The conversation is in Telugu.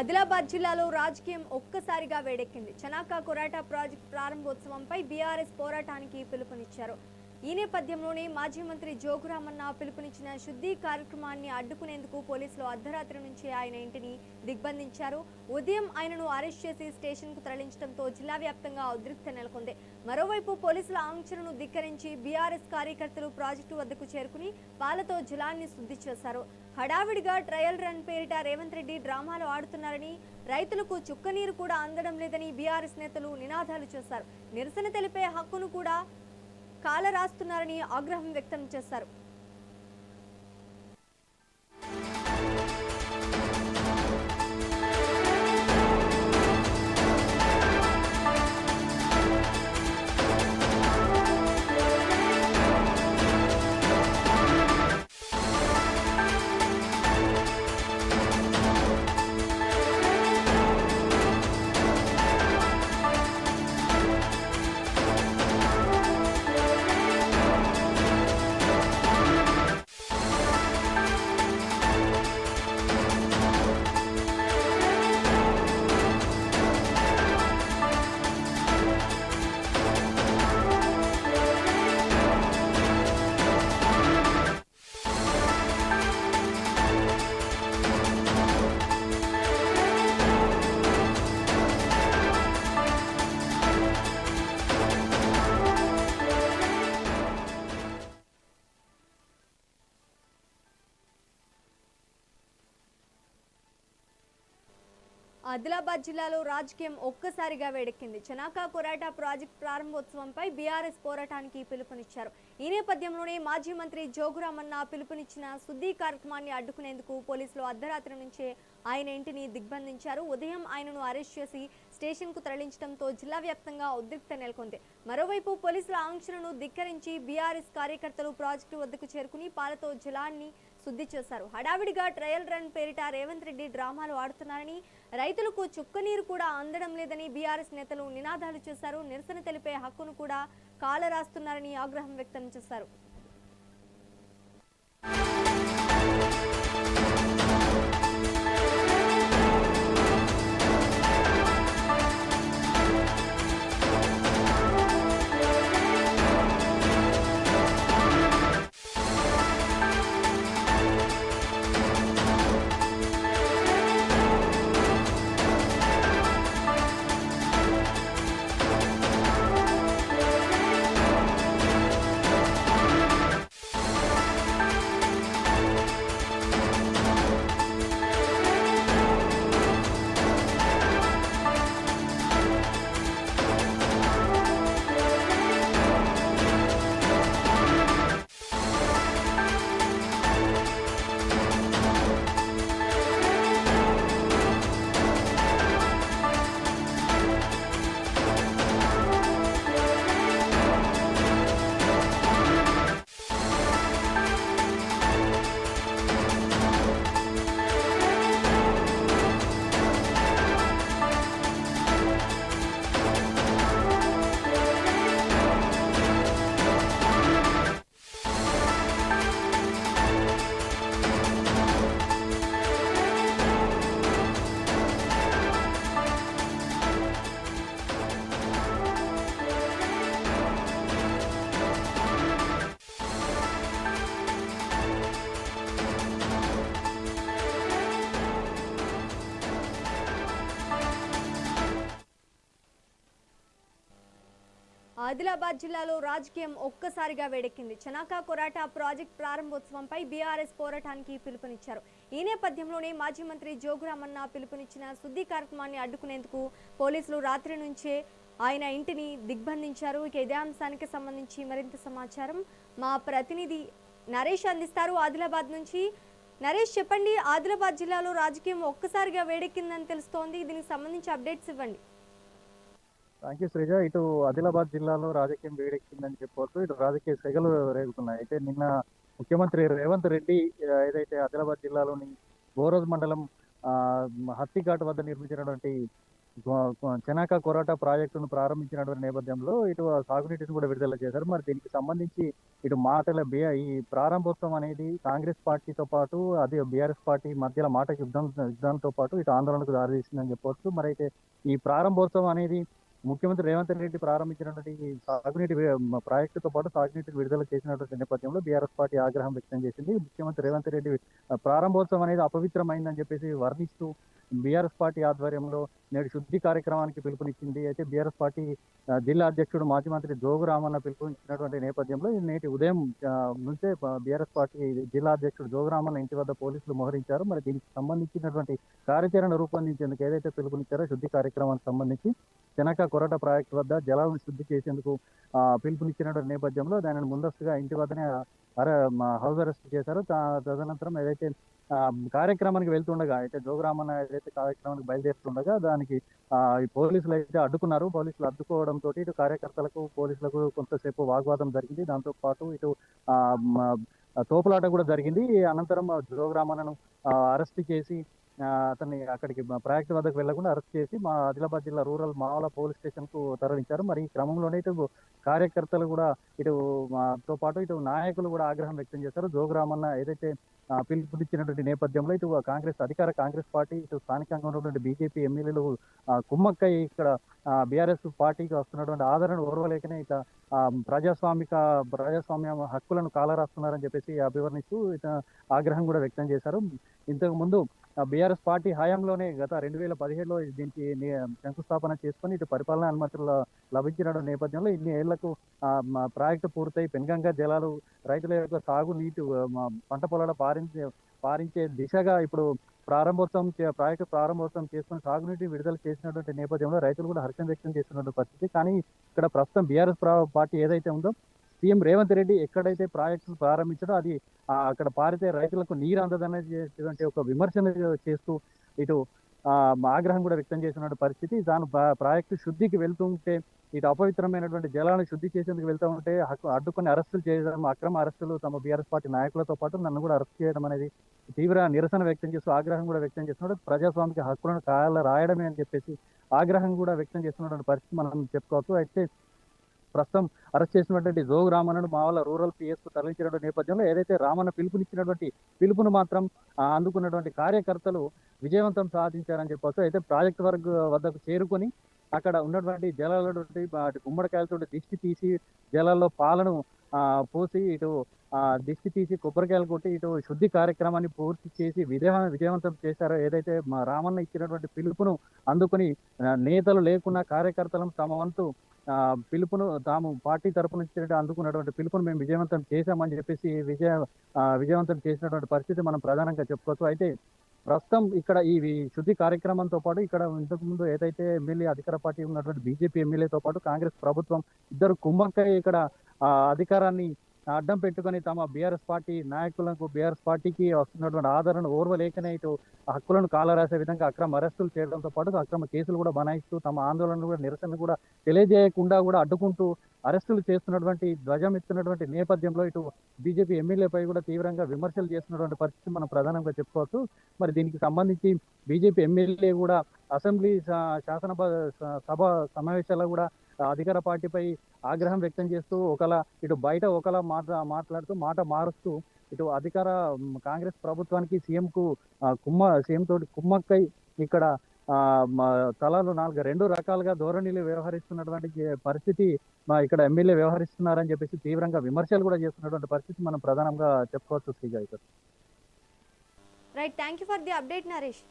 ఆదిలాబాద్ జిల్లాలో రాజకీయం ఒక్కసారిగా వేడెక్కింది. చనాకా కొరాటా ప్రాజెక్ట్ ప్రారంభోత్సవంపై బీఆర్ఎస్ పోరాటానికి పిలుపునిచ్చారు. ఈ నేపథ్యంలోనే మాజీ మంత్రి జోగురామన్న పిలుపునిచ్చిన శుద్ధి కార్యక్రమాన్ని అడ్డుకునేందుకు పోలీసులు అర్ధరాత్రి నుంచి ఆయన ఇంటిని దిగ్బంధించారు. ఉదయం ఆయనను అరెస్ట్ చేసి స్టేషన్కు తరలించడంతో జిల్లా వ్యాప్తంగా ఉద్రిక్త నెలకొంది. మరోవైపు పోలీసుల ఆంక్షలను ధిక్కరించి బీఆర్ఎస్ కార్యకర్తలు ప్రాజెక్టు వద్దకు చేరుకుని పాలతో జలాన్ని శుద్ధి చేశారు. హడావిడిగా ట్రయల్ రన్ పేరిట రేవంత్ రెడ్డి డ్రామాలు ఆడుతున్నారని రైతులకు చుక్కనీరు కూడా అందడం లేదని బీఆర్ఎస్ నేతలు నినాదాలు చేశారు. నిరసన తెలిపే హక్కును కూడా కాల రాస్తున్నారని ఆగ్రహం వ్యక్తం చేశారు. ఆదిలాబాద్ జిల్లాలో రాజకీయం ఒక్కసారిగా వేడెక్కింది. చనాకా కొరాటా ప్రాజెక్ట్ ప్రారంభోత్సవంపై బీఆర్ఎస్ పోరాటానికి పిలుపునిచ్చారు. ఈ నేపథ్యంలోనే మాజీ మంత్రి జోగురామన్న పిలుపునిచ్చిన శుద్ధి కార్యక్రమాన్ని అడ్డుకునేందుకు పోలీసులు అర్ధరాత్రి నుంచే ఆయన ఇంటిని దిగ్బంధించారు. ఉదయం ఆయనను అరెస్ట్ చేసి స్టేషన్కు తరలించడంతో జిల్లా వ్యాప్తంగా ఉద్రిక్త నెలకొంది. మరోవైపు పోలీసుల ఆంక్షలను ధిక్కరించి బీఆర్ఎస్ కార్యకర్తలు ప్రాజెక్టు వద్దకు చేరుకుని పాలతో జలాన్ని శుద్ధి చేశారు. హడావిడిగా ట్రయల్ రన్ పేరిట రేవంత్ రెడ్డి డ్రామాలు ఆడుతున్నారని రైతులకు చుక్కనీరు కూడా అందడం లేదని బీఆర్ఎస్ నేతలు నినాదాలు చేశారు. నిరసన తెలిపే హక్కును కూడా కాల రాస్తున్నారని ఆగ్రహం వ్యక్తం చేశారు. ఆదిలాబాద్ జిల్లాలో రాజకీయం ఒక్కసారిగా వేడెక్కింది. చనాకా కొరాటా ప్రాజెక్ట్ ప్రారంభోత్సవంపై బీఆర్ఎస్ పోరాటానికి పిలుపునిచ్చారు. ఈ నేపథ్యంలోనే మాజీ మంత్రి జోగురామన్న పిలుపునిచ్చిన శుద్ధి కార్యక్రమాన్ని అడ్డుకునేందుకు పోలీసులు రాత్రి నుంచే ఆయన ఇంటిని దిగ్బంధించారు. ఇక ఇదే అంశానికి సంబంధించి మరింత సమాచారం మా ప్రతినిధి నరేష్ అందిస్తారు. ఆదిలాబాద్ నుంచి నరేష్ చెప్పండి ఆదిలాబాద్ జిల్లాలో రాజకీయం ఒక్కసారిగా వేడెక్కిందని తెలుస్తోంది. దీనికి సంబంధించి అప్డేట్స్ ఇవ్వండి. Thank you Sreeja. ఇటు ఆదిలాబాద్ జిల్లాలో రాజకీయం వేడెక్కిందని చెప్పవచ్చు. ఇటు రాజకీయ సెగలు రేగుతున్నాయి. అయితే నిన్న ముఖ్యమంత్రి రేవంత్ రెడ్డి ఏదైతే ఆదిలాబాద్ జిల్లాలోని బోరోజ్ మండలం ఆ, హత్తిఘాట్ వద్ద నిర్మించినటువంటి చెనాక కొరాట ప్రాజెక్టును ప్రారంభించినటువంటి నేపథ్యంలో ఇటు సాగునీటిని కూడా విడుదల చేశారు. మరి దీనికి సంబంధించి ఇటు మాటల బి ఈ ప్రారంభోత్సవం అనేది కాంగ్రెస్ పార్టీతో పాటు అదే బీఆర్ఎస్ పార్టీ మధ్యలో మాట యుద్ధం యుద్ధంతో పాటు ఇటు ఆందోళనకు దారితీసిందని చెప్పవచ్చు. మరి అయితే ఈ ప్రారంభోత్సవం అనేది ముఖ్యమంత్రి రేవంత్ రెడ్డి ప్రారంభించినటువంటి సాగునీటి ప్రాజెక్టుతో పాటు సాగునీటిని విడుదల చేసినటువంటి నేపథ్యంలో బీఆర్ఎస్ పార్టీ ఆగ్రహం వ్యక్తం చేసింది. ముఖ్యమంత్రి రేవంత్ రెడ్డి ప్రారంభోత్సవం అనేది అపవిత్రమైందని చెప్పేసి వర్ణిస్తూ బీఆర్ఎస్ పార్టీ ఆధ్వర్యంలో నేడు శుద్ధి కార్యక్రమానికి పిలుపునిచ్చింది. అయితే బీఆర్ఎస్ పార్టీ జిల్లా అధ్యక్షుడు మాజీ మంత్రి జోగు రామన్న పిలుపునిచ్చినటువంటి నేపథ్యంలో నేటి ఉదయం నుంచే బీఆర్ఎస్ పార్టీ జిల్లా అధ్యక్షుడు జోగు రామన్న ఇంటి వద్ద పోలీసులు మోహరించారు. మరి దీనికి సంబంధించినటువంటి కార్యాచరణ రూపొందించేందుకు ఏదైతే పిలుపునిచ్చారో శుద్ధి కార్యక్రమానికి సంబంధించి చెనక కొరట ప్రాజెక్టు వద్ద జలాలను శుద్ధి చేసేందుకు ఆ, పిలుపునిచ్చినటువంటి నేపథ్యంలో దానిని ముందస్తుగా ఇంటి వద్దనే అరే హౌస్ అరెస్ట్ చేశారు. తదనంతరం ఏదైతే కార్యక్రమానికి వెళ్తుండగా అయితే జోగురామన్న ఏదైతే కార్యక్రమానికి బయలుదేరుతుండగా దానికి ఈ పోలీసులు అయితే అడ్డుకున్నారు. పోలీసులు అడ్డుకోవడంతో ఇటు కార్యకర్తలకు పోలీసులకు కొంతసేపు వాగ్వాదం జరిగింది. దాంతో పాటు ఇటు తోపులాట కూడా జరిగింది. అనంతరం జోగురామన్నను అరెస్ట్ చేసి అతన్ని అక్కడికి మా ప్రాజెక్ట్ వద్దకు వెళ్ళకుండా అరెస్ట్ చేసి మా ఆదిలాబాద్ జిల్లా రూరల్ మావల పోలీస్ స్టేషన్కు తరలించారు. మరి ఈ క్రమంలోనే ఇటు కార్యకర్తలు కూడా ఇటు మాతో పాటు ఇటు నాయకులు కూడా ఆగ్రహం వ్యక్తం చేశారు. జోగురామన్న ఏదైతే పిలుపునిచ్చినటువంటి నేపథ్యంలో ఇటు కాంగ్రెస్ అధికార కాంగ్రెస్ పార్టీ ఇటు స్థానికంగా ఉన్నటువంటి బీజేపీ ఎమ్మెల్యేలు కుమ్మక్కై ఇక్కడ బీఆర్ఎస్ పార్టీకి వస్తున్నటువంటి ఆదరణ ఓర్వలేకనే ఇక ప్రజాస్వామిక ప్రజాస్వామ్య హక్కులను కాలరాస్తున్నారని చెప్పేసి అభివర్ణిస్తూ ఇట ఆగ్రహం కూడా వ్యక్తం చేశారు. ఇంతకు ముందు బీఆర్ఎస్ పార్టీ హయాంలోనే గత రెండు వేల పదిహేడులో దీనికి శంకుస్థాపన చేసుకొని ఇటు పరిపాలన అనుమతులు లభించిన నేపథ్యంలో ఇన్ని ఏళ్ళకు ప్రాజెక్టు పూర్తయి పెన్గంగా జలాలు రైతుల యొక్క సాగు నీటి పంట పొలాల పారించే పారించే దిశగా ఇప్పుడు ప్రారంభోత్సవం చే- ప్రాజెక్టు ప్రారంభోత్సవం చేసుకుని సాగునీటి విడుదల చేసినటువంటి నేపథ్యంలో రైతులు కూడా హర్షం వ్యక్తం చేస్తున్నటువంటి పరిస్థితి. కానీ ఇక్కడ ప్రస్తుతం బీఆర్ఎస్ పార్టీ ఏదైతే ఉందో సీఎం రేవంత్ రెడ్డి ఎక్కడైతే ప్రాజెక్టులు ప్రారంభించడో అది అక్కడ పారితే రైతులకు నీరు అందదనేటువంటి ఒక విమర్శన చేస్తూ ఇటు ఆగ్రహం కూడా వ్యక్తం చేసిన పరిస్థితి. తాను ప్రాజెక్టు శుద్ధికి వెళ్తుంటే ఇటు అపవిత్రమైనటువంటి జలాలను శుద్ధి చేసేందుకు వెళ్తూ ఉంటే హక్కు అడ్డుకొని అరెస్టులు చేయడం అక్రమ అరెస్టులు తమ బీఆర్ఎస్ పార్టీ నాయకులతో పాటు నన్ను కూడా అరెస్ట్ చేయడం అనేది తీవ్ర నిరసన వ్యక్తం చేస్తూ ఆగ్రహం కూడా వ్యక్తం చేస్తున్నాడు ప్రజాస్వామిక హక్కులను కాళ్ళ రాయడమే అని చెప్పేసి ఆగ్రహం కూడా వ్యక్తం చేస్తున్నటువంటి పరిస్థితి మనం చెప్పుకోవచ్చు. అయితే ప్రస్తుతం అరెస్ట్ చేసినటువంటి జోగు రామన్నను మావల రూరల్ పిఎస్కు తరలించినటువంటి నేపథ్యంలో ఏదైతే రామన్న పిలుపునిచ్చినటువంటి పిలుపును మాత్రం అందుకున్నటువంటి కార్యకర్తలు విజయవంతం సాధించారని చెప్పవచ్చు అయితే ప్రాజెక్ట్ వర్క్ వద్దకు చేరుకొని అక్కడ ఉన్నటువంటి జలాలటువంటి వాటి గుమ్మడికాయలతో దిష్టి తీసి జలాల్లో పాలను పోసి ఇటు ఆ, దిష్టి తీసి కొబ్బరికాయలు కొట్టి ఇటు శుద్ధి కార్యక్రమాన్ని పూర్తి చేసి విజయ విజయవంతం చేశారో. ఏదైతే మా రామన్న ఇచ్చినటువంటి పిలుపును అందుకుని నేతలు లేకున్నా కార్యకర్తలను తమ వంతు ఆ, పిలుపును తాము పార్టీ తరపు నుంచి అందుకున్నటువంటి పిలుపును మేము విజయవంతం చేశామని చెప్పేసి విజయ విజయవంతం చేసినటువంటి పరిస్థితి మనం ప్రధానంగా చెప్పుకోవచ్చు. అయితే ప్రస్తుతం ఇక్కడ ఈ శుద్ధి కార్యక్రమంతో పాటు ఇక్కడ ఇంతకు ముందు ఏదైతే ఎమ్మెల్యే అధికార పార్టీ ఉన్నటువంటి బీజేపీ ఎమ్మెల్యేతో పాటు కాంగ్రెస్ ప్రభుత్వం ఇద్దరు కుమ్మక్కై ఇక్కడ అధికారాన్ని అడ్డం పెట్టుకొని తమ బీఆర్ఎస్ పార్టీ నాయకులకు బీఆర్ఎస్ పార్టీకి వస్తున్నటువంటి ఆదరణ ఓర్వలేకనే ఇటు హక్కులను కాలరాసే విధంగా అక్రమ అరెస్టులు చేయడంతో పాటు అక్రమ కేసులు కూడా బనాయిస్తూ తమ ఆందోళన కూడా నిరసన కూడా తెలియజేయకుండా కూడా అడ్డుకుంటూ అరెస్టులు చేస్తున్నటువంటి ధ్వజం ఇస్తున్నటువంటి నేపథ్యంలో ఇటు బీజేపీ ఎమ్మెల్యేపై కూడా తీవ్రంగా విమర్శలు చేస్తున్నటువంటి పరిస్థితి మనం ప్రధానంగా చెప్పుకోవచ్చు. మరి దీనికి సంబంధించి బీజేపీ ఎమ్మెల్యే కూడా అసెంబ్లీ శా- శాసన సభ సమావేశాల్లో కూడా అధికార పార్టీపై ఆగ్రహం వ్యక్తం చేస్తూ ఒకలా ఇటు బయట ఒకలా మాట మాట్లాడుతూ మాట మారుస్తూ ఇటు అధికార కాంగ్రెస్ ప్రభుత్వానికి సీఎంకు కుమ్మ సీఎం తోటి కుమ్మక్కై ఇక్కడ తలాలు నాలుగు రెండు రకాలుగా ధోరణిలు వ్యవహరిస్తున్నటువంటి పరిస్థితి ఇక్కడ ఎమ్మెల్యే వ్యవహరిస్తున్నారని చెప్పేసి తీవ్రంగా విమర్శలు కూడా చేస్తున్నటువంటి పరిస్థితి మనం ప్రధానంగా చెప్పుకోవచ్చు శ్రీజా ఇక్కడ right thank you for the update Naresh